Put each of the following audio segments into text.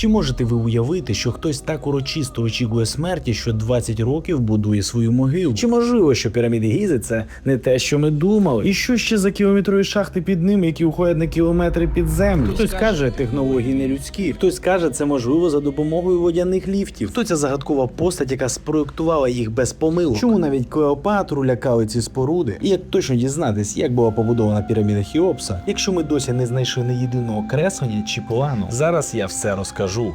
Чи можете ви уявити, що хтось так урочисто очікує смерті, що 20 років будує свою могилу? Чи можливо, що піраміди Гізи це не те, що ми думали? І що ще за кілометрові шахти під ним, які уходять на кілометри під землю? Хтось каже, технології не людські, хтось каже, це можливо за допомогою водяних ліфтів. Хто ця загадкова постать, яка спроектувала їх без помилок? Чому навіть Клеопатру лякали ці споруди? І як точно дізнатись, як була побудована піраміда Хіопса, якщо ми досі не знайшли не єдиного креслення чи плану? Зараз я все розкажу кажу.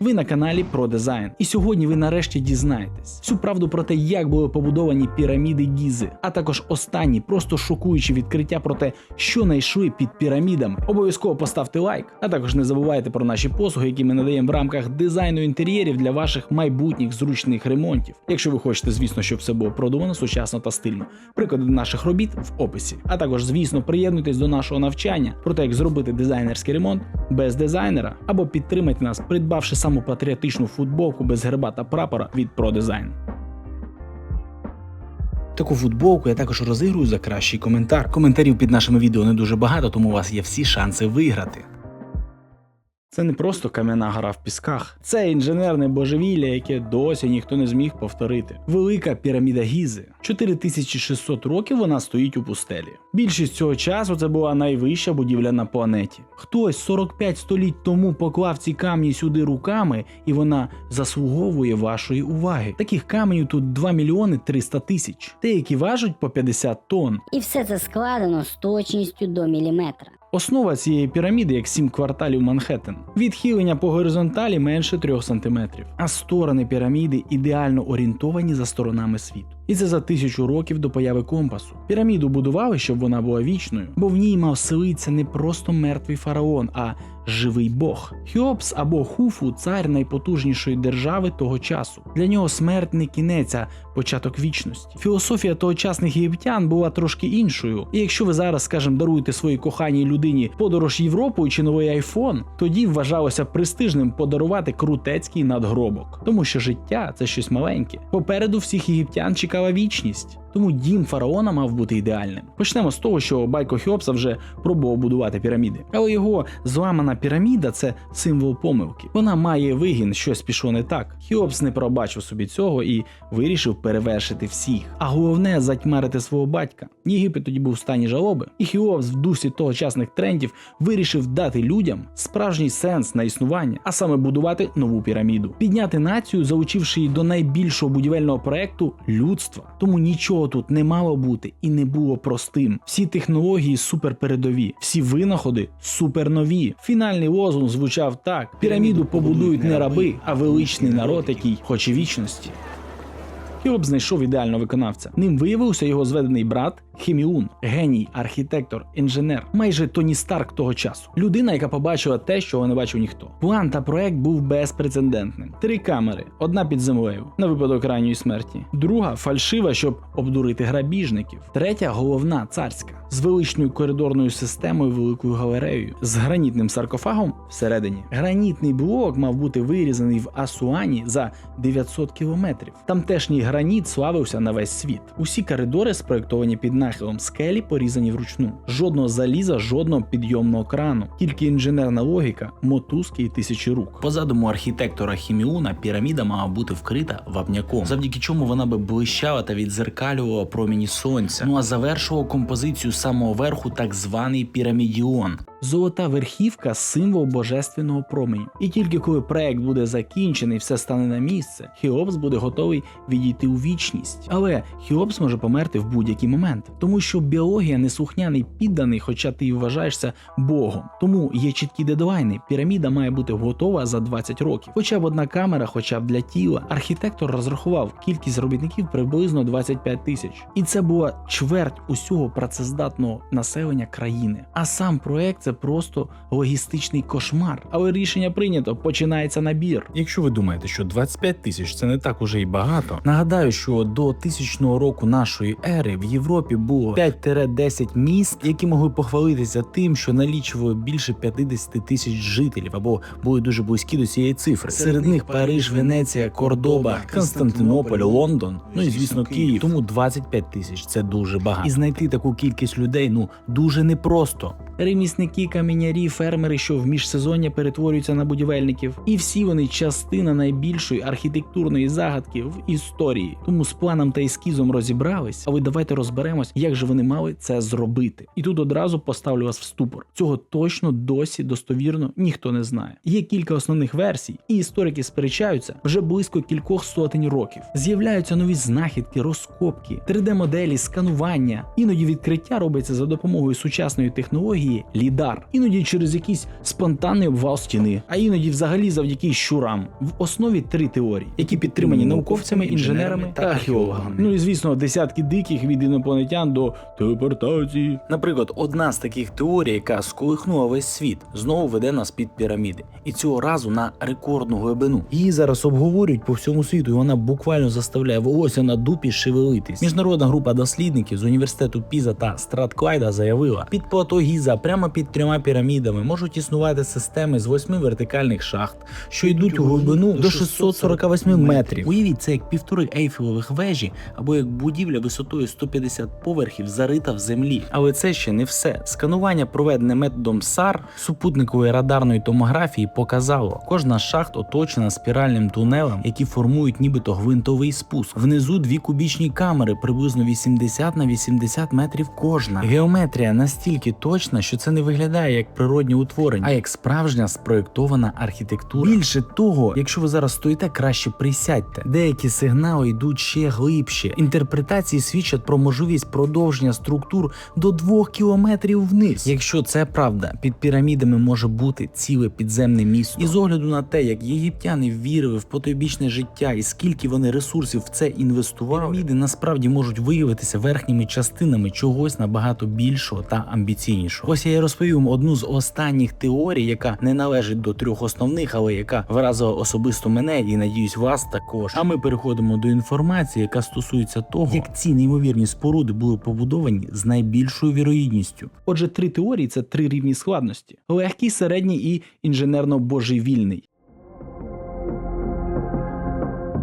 Ви на каналі про дизайн, і сьогодні ви нарешті дізнаєтесь всю правду про те, як були побудовані піраміди Гізи, а також останні просто шокуючі відкриття про те, що знайшли під пірамідами. Обов'язково поставте лайк, а також не забувайте про наші послуги, які ми надаємо в рамках дизайну інтер'єрів для ваших майбутніх зручних ремонтів. Якщо ви хочете, звісно, щоб все було продумано сучасно та стильно. Приклади наших робіт в описі. А також, звісно, приєднуйтесь до нашого навчання про те, як зробити дизайнерський ремонт без дизайнера, або підтримайте нас, придбавши саму патріотичну футболку без герба та прапора від ProDesign. Таку футболку я також розігрую за кращий коментар. Коментарів під нашими відео не дуже багато, тому у вас є всі шанси виграти. Це не просто кам'яна гора в пісках, це інженерне божевілля, яке досі ніхто не зміг повторити. Велика піраміда Гізи. 4600 років вона стоїть у пустелі. Більшість цього часу це була найвища будівля на планеті. Хтось 45 століть тому поклав ці камні сюди руками, і вона заслуговує вашої уваги. Таких каменів тут 2 мільйони 300 тисяч. Деякі важать по 50 тонн. І все це складено з точністю до міліметра. Основа цієї піраміди як сім кварталів Манхеттен. Відхилення по горизонталі менше 3 см, а сторони піраміди ідеально орієнтовані за сторонами світу. І це за тисячу років до появи компасу. Піраміду будували, щоб вона була вічною, бо в ній мав селитися не просто мертвий фараон, а живий бог. Хіопс або Хуфу цар найпотужнішої держави того часу. Для нього смерть не кінець, а початок вічності. Філософія тогочасних єгиптян була трошки іншою. І якщо ви зараз, скажімо, даруєте своїй коханій людині подорож Європою чи новий айфон, тоді вважалося престижним подарувати крутецький надгробок, тому що життя це щось маленьке. Попереду всіх єгиптян чекала вічність. Тому дім фараона мав бути ідеальним. Почнемо з того, що батько Хіопса вже пробував будувати піраміди, але його зламана піраміда це символ помилки. Вона має вигін, щось пішло не так. Хіопс не пробачив собі цього і вирішив перевершити всіх. А головне затьмарити свого батька. Єгипет тоді був в стані жалоби, і Хіопс в дусі тогочасних трендів вирішив дати людям справжній сенс на існування, а саме будувати нову піраміду, підняти націю, залучивши її до найбільшого будівельного проекту людства. Тому нічого тут не мало бути і не було простим. Всі технології суперпередові, всі винаходи супернові. Фінальний лозунг звучав так: піраміду побудують не раби, а величний народ, який хоче вічності. Хіоп знайшов ідеального виконавця. Ним виявився його зведений брат Хіміун, геній, архітектор, інженер, майже Тоні Старк того часу. Людина, яка побачила те, чого не бачив ніхто. План та проект був безпрецедентним. Три камери: одна під землею на випадок ранньої смерті, друга фальшива, щоб обдурити грабіжників, третя головна царська з величною коридорною системою, великою галереєю, з гранітним саркофагом всередині. Гранітний блок мав бути вирізаний в Асуані за 900 кілометрів. Тамтешній граніт славився на весь світ. Усі коридори спроектовані під нахилом скелі, порізані вручну. Жодного заліза, жодного підйомного крану, тільки інженерна логіка, мотузки і тисячі рук. По задуму архітектора Хіміуна піраміда мала бути вкрита вапняком, завдяки чому вона би блищала та відзеркалювала проміні сонця. Ну а завершував композицію самого верху так званий пірамідіон. Золота верхівка символ божественного променю. І тільки коли проект буде закінчений, все стане на місце, Хіопс буде готовий відійти у вічність. Але Хіопс може померти в будь-який момент, тому що біологія неслухняний підданий, хоча ти і вважаєшся Богом. Тому є чіткі дедлайни. Піраміда має бути готова за 20 років. Хоча б одна камера, хоча б для тіла. Архітектор розрахував кількість робітників приблизно 25 тисяч. І це була чверть усього працездатного населення країни. А сам проект це просто логістичний кошмар. Але рішення прийнято, починається набір. Якщо ви думаєте, що 25 тисяч це не так уже й багато, нагадаю, що до тисячного року нашої ери в Європі було 5-10 міст, які могли похвалитися тим, що налічували більше 50 тисяч жителів або були дуже близькі до цієї цифри. Серед них Париж, Венеція, Кордоба, Константинополь, Лондон, ну і звісно Київ. Тому 25 тисяч це дуже багато. І знайти таку кількість людей ну дуже непросто. ремісники, камінярі, фермери, що в міжсезоння перетворюються на будівельників, і всі вони частина найбільшої архітектурної загадки в історії. Тому з планом та ескізом розібрались, але давайте розберемось, як же вони мали це зробити. І тут одразу поставлю вас в ступор. Цього точно досі достовірно ніхто не знає. Є кілька основних версій, і історики сперечаються вже близько кількох сотень років. З'являються нові знахідки, розкопки, 3D-моделі, сканування. Іноді відкриття робиться за допомогою сучасної технології лідар, іноді через якийсь спонтанний обвал стіни, а іноді взагалі завдяки щурам. В основі три теорії, які підтримані науковцями, інженерами та археологами. Ну і звісно, десятки диких від інопланетян до телепортації. Наприклад, одна з таких теорій, яка сколихнула весь світ, знову веде нас під піраміди, і цього разу на рекордну глибину. Її зараз обговорюють по всьому світу, і вона буквально заставляє волосся на дупі шевелитись. Міжнародна група дослідників з університету Піза та Стратклайда заявила, під плато Гіза, прямо під трьома пірамідами, можуть існувати системи з восьми вертикальних шахт, що йдуть у глибину до 648 метрів. Уявіть, це як півтори ейфелевих вежі або як будівля висотою 150 поверхів зарита в землі. Але це ще не все. Сканування, проведене методом САР супутникової радарної томографії, показало, кожна шахт оточена спіральним тунелем, які формують нібито гвинтовий спуск. Внизу дві кубічні камери, приблизно 80 на 80 метрів кожна. Геометрія настільки точна, що це не виглядає як природні утворення, а як справжня спроєктована архітектура. Більше того, якщо ви зараз стоїте, краще присядьте. Деякі сигнали йдуть ще глибше. Інтерпретації свідчать про можливість продовження структур до двох кілометрів вниз. Якщо це правда, під пірамідами може бути ціле підземне місто. І з огляду на те, як єгиптяни вірили в потойбічне життя і скільки вони ресурсів в це інвестували, піраміди насправді можуть виявитися верхніми частинами чогось набагато більшого та амбіційнішого. Ось я і розповів вам одну з останніх теорій, яка не належить до трьох основних, але яка вразила особисто мене і надіюсь вас також. А ми переходимо до інформації, яка стосується того, як ці неймовірні споруди були побудовані з найбільшою вірогідністю. Отже, три теорії це три рівні складності: легкий, середній і інженерно-божевільний.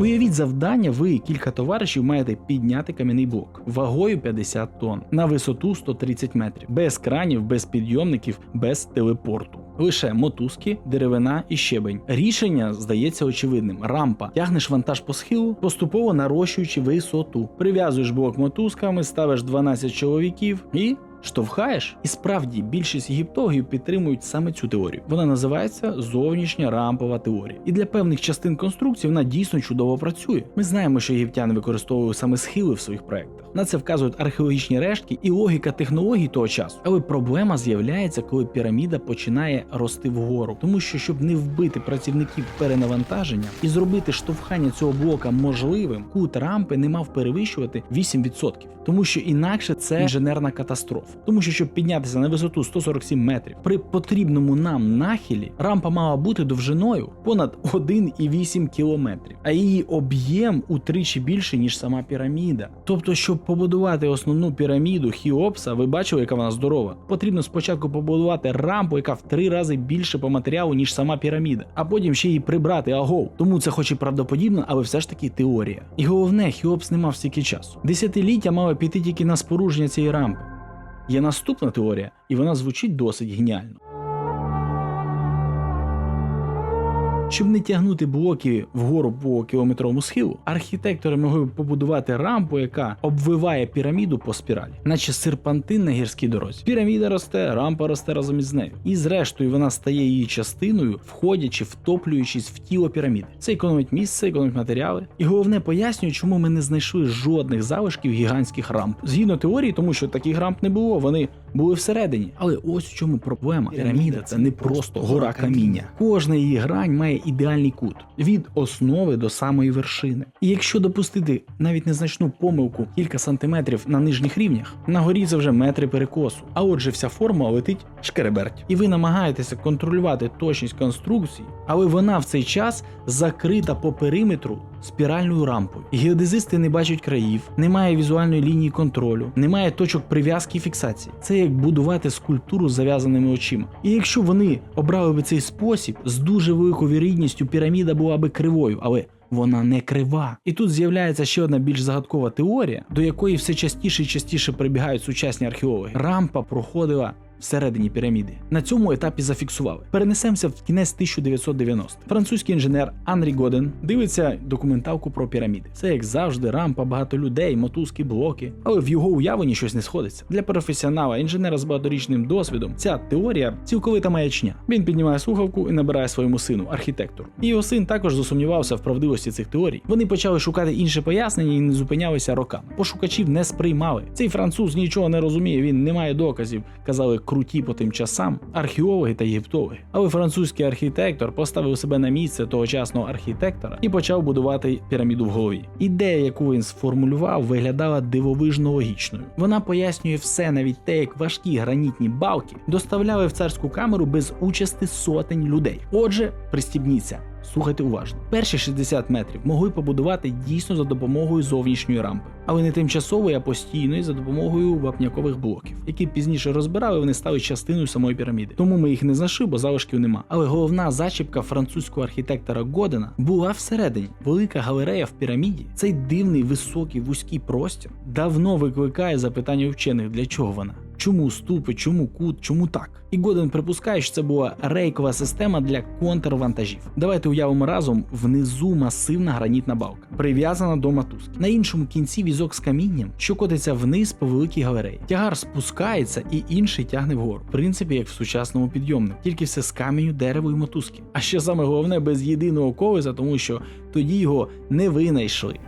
Уявіть завдання, ви і кілька товаришів маєте підняти кам'яний блок вагою 50 тонн на висоту 130 метрів, без кранів, без підйомників, без телепорту. Лише мотузки, деревина і щебень. Рішення здається очевидним: рампа. Тягнеш вантаж по схилу, поступово нарощуючи висоту. Прив'язуєш блок мотузками, ставиш 12 чоловіків і. Штовхаєш, і справді більшість єгиптологів підтримують саме цю теорію. Вона називається зовнішня рампова теорія. І для певних частин конструкції вона дійсно чудово працює. Ми знаємо, що єгиптяни використовували саме схили в своїх проектах. На це вказують археологічні рештки і логіка технологій того часу. Але проблема з'являється, коли піраміда починає рости вгору, тому що щоб не вбити працівників перенавантаження і зробити штовхання цього блока можливим, кут рампи не мав перевищувати 8%. Тому що інакше це інженерна катастрофа. Тому що щоб піднятися на висоту 147 метрів при потрібному нам нахилі, рампа мала бути довжиною понад 1,8 кілометрів, а її об'єм утричі більше ніж сама піраміда. Тобто, щоб побудувати основну піраміду Хіопса, ви бачили, яка вона здорова. Потрібно спочатку побудувати рампу, яка в три рази більше по матеріалу, ніж сама піраміда, а потім ще її прибрати агов. Тому це хоч і правдоподібно, але все ж таки теорія. І головне, Хіопс не мав стільки часу. Десятиліття мали піти тільки на спорудження цієї рампи. Є наступна теорія, і вона звучить досить геніально. Щоб не тягнути блоки вгору по кілометровому схилу, архітектори могли побудувати рампу, яка обвиває піраміду по спіралі, наче серпантин на гірській дорозі. Піраміда росте, рампа росте разом із нею. І зрештою вона стає її частиною, входячи, втоплюючись в тіло піраміди. Це економить місце, економить матеріали. І головне пояснює, чому ми не знайшли жодних залишків гігантських рамп. Згідно теорії, тому що таких рамп не було, вони були всередині. Але ось в чому проблема. Піраміда це не просто гора каміння. Кожна її грань має ідеальний кут від основи до самої вершини. І якщо допустити навіть незначну помилку кілька сантиметрів на нижніх рівнях, на горі це вже метри перекосу. А отже, вся форма летить шкереберть. І ви намагаєтеся контролювати точність конструкції, але вона в цей час закрита по периметру спіральною рампою. Геодезисти не бачать країв, немає візуальної лінії контролю, немає точок прив'язки і фіксації. Це як будувати скульптуру з зав'язаними очима. І якщо вони обрали би цей спосіб, з дуже великою вірогідністю піраміда була би кривою, але вона не крива. І тут з'являється ще одна більш загадкова теорія, до якої все частіше і частіше прибігають сучасні археологи. Рампа проходила всередині піраміди. На цьому етапі зафіксували. Перенесемося в кінець 1990. Французький інженер Анрі Годен дивиться документалку про піраміди. Це як завжди, рампа, багато людей, мотузки, блоки. Але в його уявленні щось не сходиться. Для професіонала, інженера з багаторічним досвідом, ця теорія цілковита маячня. Він піднімає слухавку і набирає своєму сину, архітектору. І його син також засумнівався в правдивості цих теорій. Вони почали шукати інше пояснення і не зупинялися роками. Пошукачів не сприймали. Цей француз нічого не розуміє, він не має доказів. Казали круті по тим часам археологи та єгиптологи. Але французький архітектор поставив себе на місце тогочасного архітектора і почав будувати піраміду в голові. Ідея, яку він сформулював, виглядала дивовижно логічною. Вона пояснює все, навіть те, як важкі гранітні балки доставляли в царську камеру без участі сотень людей. Отже, пристібніться. Слухайте уважно. Перші 60 метрів могли побудувати дійсно за допомогою зовнішньої рампи, але не тимчасової, а постійної за допомогою вапнякових блоків, які пізніше розбирали, вони стали частиною самої піраміди. Тому ми їх не знайшли, бо залишків нема. Але головна зачіпка французького архітектора Годена була всередині. Велика галерея в піраміді, цей дивний високий вузький простір, давно викликає запитання вчених, для чого вона. Чому ступи, чому кут, чому так? І Годен припускає, що це була рейкова система для контрвантажів. Давайте уявимо разом внизу масивна гранітна балка, прив'язана до мотузки. На іншому кінці візок з камінням, що котиться вниз по великій галереї. Тягар спускається і інший тягне вгору. В принципі, як в сучасному підйомнику, тільки все з каменю, дерева і мотузки. А ще саме головне без єдиного колеса, тому що тоді його не винайшли.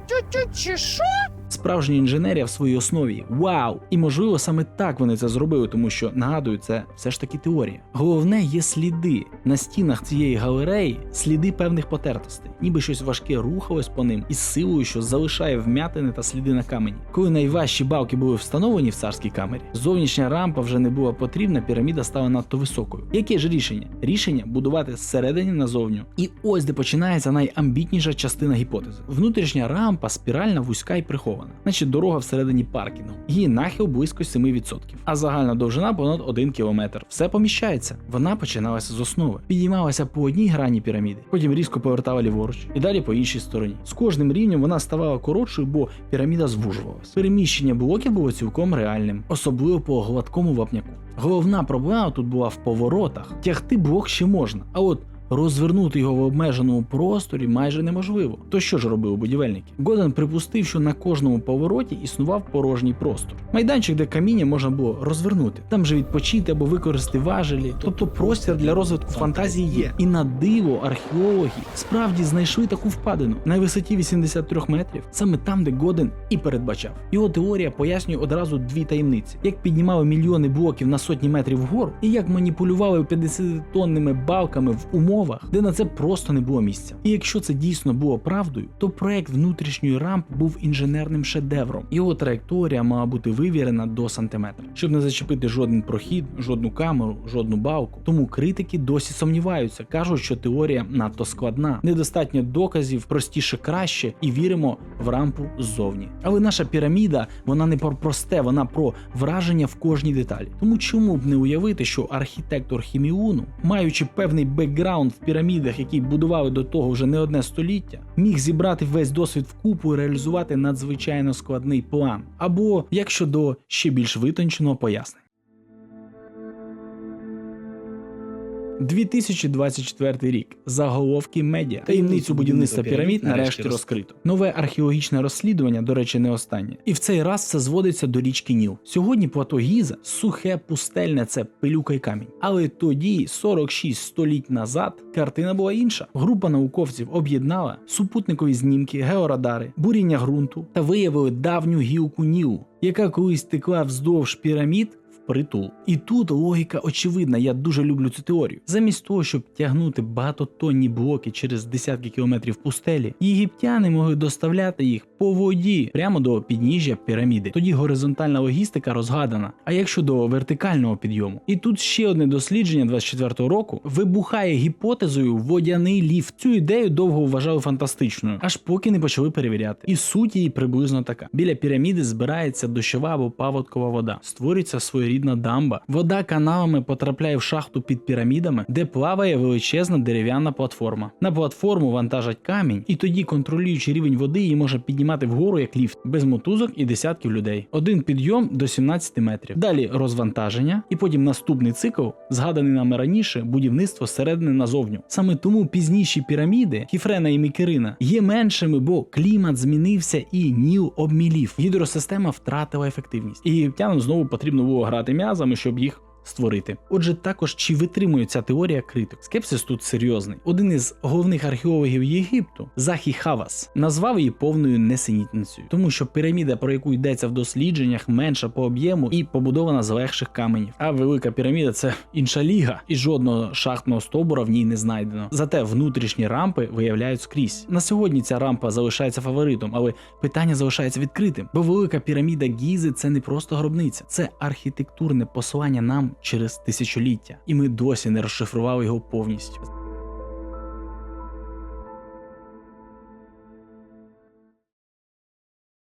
Справжня інженерія в своїй основі вау! І можливо саме так вони це зробили, тому що нагадую, це все ж таки теорія. Головне є сліди на стінах цієї галереї, сліди певних потертостей, ніби щось важке рухалось по ним із силою, що залишає вмятини та сліди на камені. Коли найважчі балки були встановлені в царській камері, зовнішня рампа вже не була потрібна, піраміда стала надто високою. Яке ж рішення? Рішення будувати зсередині назовню. І ось де починається найамбітніша частина гіпотези. Внутрішня рампа спіральна, вузька і прихована, значить дорога всередині паркінгу. Її нахил близько 7%, а загальна довжина понад 1 км. Все поміщається. Вона починалася з основи, підіймалася по одній грані піраміди, потім різко повертала ліворуч і далі по іншій стороні. З кожним рівнем вона ставала коротшою, бо піраміда звужувалася. Переміщення блоків було цілком реальним, особливо по гладкому вапняку. Головна проблема тут була в поворотах. Тягти блок ще можна, а от Розвернути його в обмеженому просторі майже неможливо. То що ж робили будівельники? Годен припустив, що на кожному повороті існував порожній простор. Майданчик, де каміння можна було розвернути, там же відпочити або використати важелі. Тобто простір для розвитку фантазії є. І на диво археологи справді знайшли таку впадину на висоті 83 метрів, саме там, де Годен і передбачав. Його теорія пояснює одразу дві таємниці: як піднімали мільйони блоків на сотні метрів вгору, і як маніпулювали 50-тонними балками в умовах, де на це просто не було місця. І якщо це дійсно було правдою, то проект внутрішньої рампи був інженерним шедевром. Його траєкторія мала бути вивірена до сантиметра, щоб не зачепити жоден прохід, жодну камеру, жодну балку. Тому критики досі сумніваються, кажуть, що теорія надто складна, недостатньо доказів, простіше краще, і віримо в рампу ззовні. Але наша піраміда вона не про просте, вона про враження в кожній деталі. Тому чому б не уявити, що архітектор Хіміуну, маючи певний бекграунд в пірамідах, які будували до того вже не одне століття, міг зібрати весь досвід вкупу і реалізувати надзвичайно складний план. Або як щодо ще більш витонченого пояснення. 2024 рік. Заголовки медіа. Таємницю будівництва пірамід нарешті розкрито. Нове археологічне розслідування, до речі, не останнє. І в цей раз все зводиться до річки Ніл. Сьогодні плато Гіза сухе, пустельне це пилюка й камінь. Але тоді, 46 століть назад, картина була інша. Група науковців об'єднала супутникові знімки, георадари, буріння ґрунту та виявили давню гілку Нілу, яка колись текла вздовж пірамід притул. І тут логіка очевидна, я дуже люблю цю теорію. Замість того, щоб тягнути багатотонні блоки через десятки кілометрів пустелі, єгиптяни могли доставляти їх по воді прямо до підніжжя піраміди. Тоді горизонтальна логістика розгадана. А як щодо вертикального підйому? І тут ще одне дослідження 24-го року вибухає гіпотезою водяний ліфт. Цю ідею довго вважали фантастичною, аж поки не почали перевіряти. І суть її приблизно така: біля піраміди збирається дощова або паводкова вода, створюється своєрідна дамба. Вода каналами потрапляє в шахту під пірамідами, де плаває величезна дерев'яна платформа. На платформу вантажать камінь, і тоді, контролюючи рівень води, її може піднімати піднімати вгору як ліфт, без мотузок і десятків людей. Один підйом до 17 метрів. Далі розвантаження, і потім наступний цикл, згаданий нами раніше, будівництво зсередини назовню. Саме тому пізніші піраміди Хіфрена і Мікерина є меншими, бо клімат змінився і ніл обмілів. Гідросистема втратила ефективність. І єгиптянам знову потрібно було грати м'язами, щоб їх створити. Отже, також чи витримує ця теорія критик? Скепсис тут серйозний. Один із головних археологів Єгипту, Захі Хавас, назвав її повною несенітницею, тому що піраміда, про яку йдеться в дослідженнях, менша по об'єму і побудована з легших каменів. А велика піраміда це інша ліга, і жодного шахтного стовбура в ній не знайдено. Зате внутрішні рампи виявляють скрізь. На сьогодні ця рампа залишається фаворитом, але питання залишається відкритим, бо велика піраміда Гізи це не просто гробниця, це архітектурне послання нам через тисячоліття, і ми досі не розшифрували його повністю.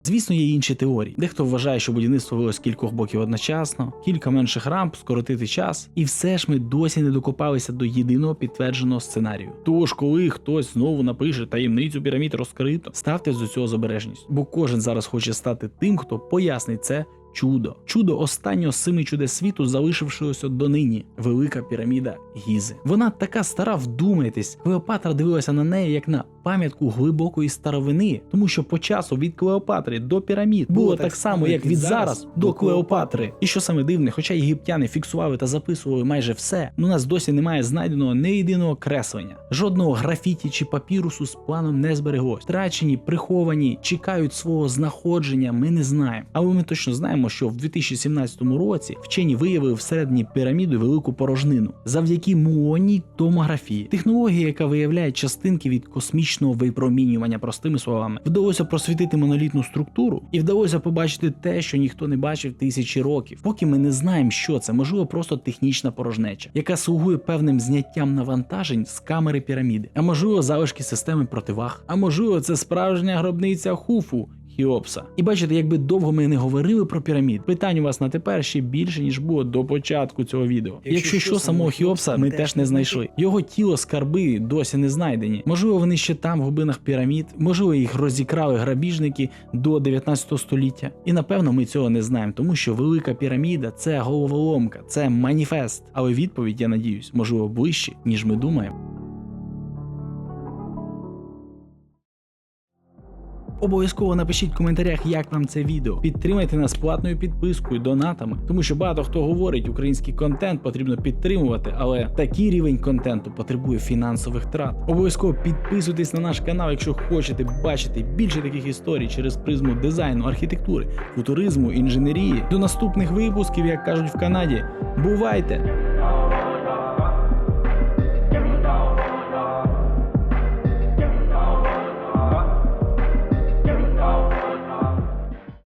Звісно, є інші теорії. Дехто вважає, що будівництво велось кількох боків одночасно, кілька менших рамп, скоротити час, і все ж ми досі не докопалися до єдиного підтвердженого сценарію. Тож, коли хтось знову напише таємницю пірамід розкрито, ставте до цього з обережністю, бо кожен зараз хоче стати тим, хто пояснить це. Чудо, чудо останнього з семи чудес світу, залишившогося донині, велика піраміда Гізи. Вона така стара, вдумайтесь. Клеопатра дивилася на неї як на пам'ятку глибокої старовини, тому що по часу від Клеопатри до пірамід було так само, як від зараз до Клеопатри. І що саме дивне, хоча єгиптяни фіксували та записували майже все, у нас досі немає знайденого не єдиного креслення, жодного графіті чи папірусу з планом не збереглось. Втрачені, приховані, чекають свого знаходження. Ми не знаємо, але ми точно знаємо, що в 2017 році вчені виявили всередині піраміди велику порожнину завдяки муонній томографії, технологія, яка виявляє частинки від космічного випромінювання, простими словами, вдалося просвітити монолітну структуру і вдалося побачити те, що ніхто не бачив тисячі років. Поки ми не знаємо, що це, можливо, просто технічна порожнеча, яка слугує певним зняттям навантажень з камери піраміди, а можливо, залишки системи противаг, а можливо, це справжня гробниця Хуфу. Хіопса. І бачите, якби довго ми не говорили про пірамід, питань у вас на тепер ще більше, ніж було до початку цього відео. Якщо, Якщо що, що, самого Хіопса ми теж не знайшли. Його тіло, скарби досі не знайдені. Можливо, вони ще там, в глибинах пірамід, можливо, їх розікрали грабіжники до 19 століття. І напевно ми цього не знаємо, тому що велика піраміда це головоломка, це маніфест. Але відповідь, я надіюсь, можливо, ближче, ніж ми думаємо. Обов'язково напишіть в коментарях, як вам це відео. Підтримайте нас платною підпискою, донатами, тому що багато хто говорить, український контент потрібно підтримувати, але такий рівень контенту потребує фінансових трат. Обов'язково підписуйтесь на наш канал, якщо хочете бачити більше таких історій через призму дизайну, архітектури, футуризму, інженерії. До наступних випусків, як кажуть в Канаді, бувайте!